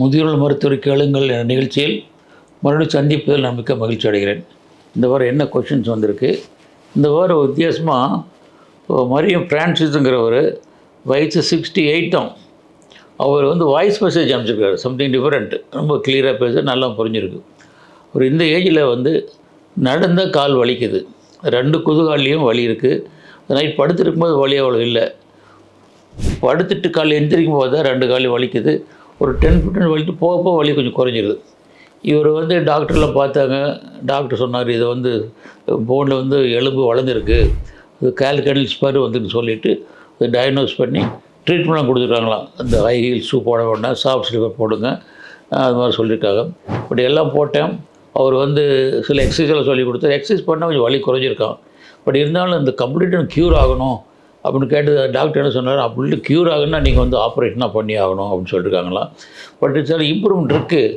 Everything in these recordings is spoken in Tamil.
முதியோர் மருத்துவர் கேளுங்கள் என்ற நிகழ்ச்சியில் மறுபடியும் சந்திப்பதில் நான் மிக்க மகிழ்ச்சி அடைகிறேன். இந்த வாரம் என்ன கொஷின்ஸ் வந்திருக்கு? இந்த வாரம் வித்தியாசமாக மரியம் ஃப்ரான்சிஸுங்கிறவர் வயசு சிக்ஸ்டி எயிட்டும் அவர் வந்து வாய்ஸ் மெசேஜ் அனுப்பிச்சிருக்கார். சம்திங் டிஃப்ரெண்ட் ரொம்ப கிளியராக பேச நல்லா புரிஞ்சிருக்கு. ஒரு இந்த ஏஜில் வந்து நடந்த கால் வலிக்குது. ரெண்டு குதுகால்லையும் வலி இருக்குது நைட் படுத்துருக்கும்போது வலி அவ்வளோ இல்லை. படுத்துட்டு கால் எந்திரிக்கும் போது தான் ரெண்டு காலையும் வலிக்குது. ஒரு டென் ஃபிஃப்டின் வலிட்டு போக போக வலி கொஞ்சம் குறைஞ்சிருது. இவர் வந்து டாக்டர்லாம் பார்த்தாங்க. டாக்டர் சொன்னார் இதை வந்து போனில் வந்து எலும்பு வளர்ந்துருக்கு. இது கேல்கனில் ஸ்பர் வந்துன்னு சொல்லிவிட்டு டயக்னோஸ் பண்ணி ட்ரீட்மெண்ட்லாம் கொடுத்துருக்காங்களாம். அந்த ஹை ஹீல் ஷூ போட வேண்டாம் சாஃப்ட் ஸ்லீப்பர் போடுங்க. அது மாதிரி சொல்லியிருக்காங்க. பட் எல்லாம் போட்டேன். அவர் வந்து சில எக்ஸசைஸ்லாம் சொல்லி கொடுத்தார். எக்ஸசைஸ் பண்ணால் கொஞ்சம் வலி குறைஞ்சிருக்கான் பட் இருந்தாலும் இந்த கம்ப்ளீட்டாக க்யூர் ஆகணும். அப்படின்னு கேட்டு டாக்டர் என்ன சொன்னார் அப்படி க்யூர் ஆகுன்னா நீங்கள் வந்து ஆப்ரேஷனாக பண்ணி ஆகணும் அப்படின்னு சொல்லியிருக்காங்களாம் பட் இட்ஸ் இம்ப்ரூவ்மெண்ட் இருக்குது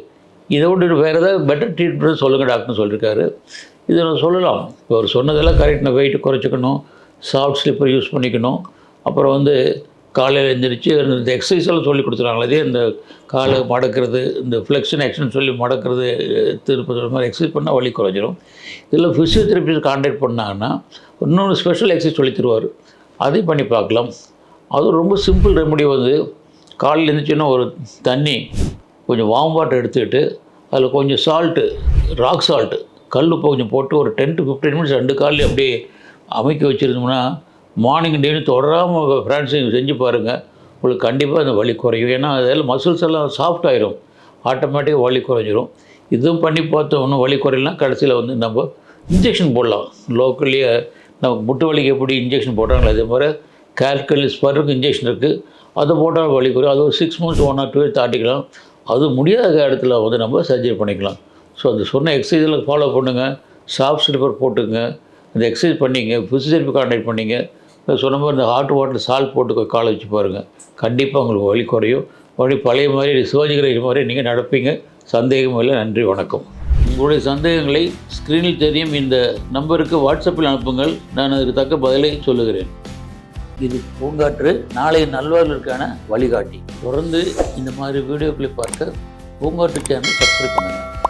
இதை விட்டு வேறு ஏதாவது பெட்டர் ட்ரீட்மெண்ட் சொல்லுங்கள் டாக்டர்னு சொல்லியிருக்காரு இதை நான் சொல்லலாம். இப்போ அவர் சொன்னதெல்லாம் கரெக்ட் நான் வெயிட்டு குறைச்சிக்கணும் சாஃப்ட் ஸ்லிப்பர் யூஸ் பண்ணிக்கணும். அப்புறம் வந்து காலையில் எழுந்திரிச்சு இந்த எக்ஸசைஸ் எல்லாம் சொல்லி கொடுத்துருக்காங்களே அதே இந்த காலை மடக்கிறது இந்த ஃப்ளெக்ஷன் ஆக்ஷன் சொல்லி மடக்கிறது திருப்பதி மாதிரி எக்ஸசைஸ் பண்ணால் வலி குறைஞ்சிரும். இதில் ஃபிசியோதெரபிஸ்ட் கான்டாக்ட் பண்ணாங்கன்னா இன்னொன்று ஸ்பெஷல் எக்ஸசைஸ் சொல்லி தருவார். அதையும் பண்ணி பார்க்கலாம். அதுவும் ரொம்ப சிம்பிள் ரெமடி வந்து காலையில் இருந்துச்சுன்னா ஒரு தண்ணி கொஞ்சம் வார்ம் வாட்டர் எடுத்துக்கிட்டு அதில் கொஞ்சம் சால்ட்டு ராக் சால்ட்டு கல் உப்பு கொஞ்சம் போட்டு ஒரு டென் டு ஃபிஃப்டீன் மினிட்ஸ் ரெண்டு காலையில் அப்படியே அமைக்க வச்சுருந்தோம்னா மார்னிங் டெய்லி தொடராமல் ஃப்ரான்ஸையும் செஞ்சு பாருங்கள் உங்களுக்கு கண்டிப்பாக அந்த வலி குறையும். ஏன்னா அதில் மசில்ஸ் எல்லாம் சாஃப்ட் ஆயிரும். ஆட்டோமேட்டிக்காக வலி குறைஞ்சிரும். இதுவும் பண்ணி பார்த்தோம். ஒன்றும் வலி குறையலாம் கடைசியில் வந்து நம்ம இன்ஜெக்ஷன் போடலாம். லோக்கல்லையே நமக்கு முட்டு வலிக்கு எப்படி இன்ஜெக்ஷன் போட்டாங்களோ அதே மாதிரி கால்கல் ஸ்பருக்கு இன்ஜெக்ஷன் இருக்குது அதை போட்டால் வலி குறையும். அது ஒரு six months one or two தாட்டிக்கலாம் அது முடியாத இடத்துல வந்து நம்ம சர்ஜரி பண்ணிக்கலாம். ஸோ அந்த சொன்ன எக்ஸசைஸில் ஃபாலோ பண்ணுங்கள் சாஃப்ட் ஸ்லிப்பர் போட்டுங்க இந்த எக்ஸசைஸ் பண்ணிங்க. ஃபிசியோதெரப்பி கான்டாக்ட் பண்ணிங்க. சொன்ன மாதிரி இந்த ஹாட் வாட்டர் சால்ட் போட்டு காலை வச்சு பாருங்கள் கண்டிப்பாக உங்களுக்கு வலி குறையும். வழி பழைய மாதிரி சிவாஜிகிரி மாதிரி நீங்கள் நடப்பீங்க. சந்தேகம் இல்லை. நன்றி வணக்கம். உங்களுடைய சந்தேகங்களை ஸ்க்ரீனில் தெரியும். இந்த நம்பருக்கு வாட்ஸ்அப்பில் அனுப்புங்கள். நான் அதற்கு தக்க பதிலை சொல்லுகிறேன். இது பூங்காற்று நாளைய நல்வாழ்வுக்கான வழிகாட்டி. தொடர்ந்து இந்த மாதிரி வீடியோக்களை பார்க்க பூங்காற்று சேனல் சப்ஸ்கிரைப் பண்ணுங்கள்